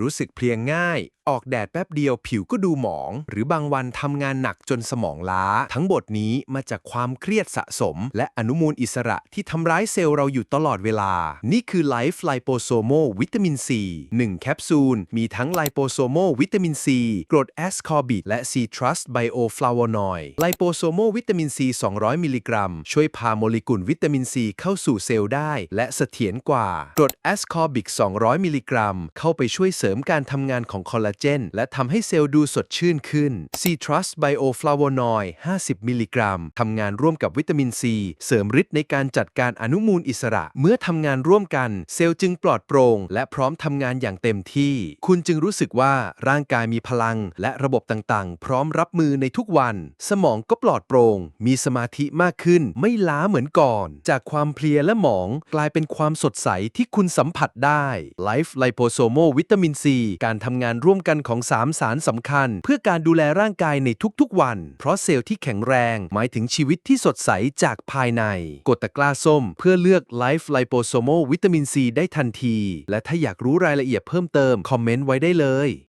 รู้สึกเพลียงง่าย ออกแดดแป๊บเดียวผิวก็ดูหมอง หรือบางวันทำงานหนักจนสมองล้า ทั้งหมดนี้มาจากความเครียดสะสม และอนุมูลอิสระที่ทำร้ายเซลล์เราอยู่ตลอดเวลา นี่คือ Life Liposomal วิตามิน C 1แคปซูล มีทั้ง Liposomal วิตามิน C กรดแอสคอบิกและ C Trust Bioflavonoid Liposomal วิตามิน C 200 มิลลิกรัม ช่วยพาโมเลกุลวิตามิน C เข้าสู่เซลล์ได้ และเสถียรกว่ากรดแอสคอบิก200 มิลลิกรัม เข้าไปช่วยเสริริมการทำงานของคอลลาเจน และทำให้เซลล์ดูสดชื่นขึ้น C Trust Bioflavonoid 50 มิลลิกรัมทำงานร่วมกับวิตามิน C เสริมฤทธิ์ในการจัดการอนุมูลอิสระ เมื่อทำงานร่วมกัน เซลล์จึงปลอดโปร่งและพร้อมทำงานอย่างเต็มที่ คุณจึงรู้สึกว่าร่างกายมีพลัง และระบบต่างๆ พร้อมรับมือในทุกวัน สมองก็ปลอดโปร่งมีสมาธิมากขึ้น ไม่ล้าเหมือนก่อน จากความเพลียและหมองกลายเป็นความสดใสที่คุณสัมผัสได้ Life Liposomal วิตามิน C การทำงานร่วมกันของ 3 สารสำคัญ เพื่อการดูแลร่างกายในทุกๆวัน เพราะเซลล์ที่แข็งแรง หมายถึงชีวิตที่สดใสจากภายใน กดตะกร้าส้ม เพื่อเลือก Life Liposomal วิตามิน C ได้ทันที และถ้าอยากรู้รายละเอียดเพิ่มเติม คอมเมนต์ไว้ได้เลย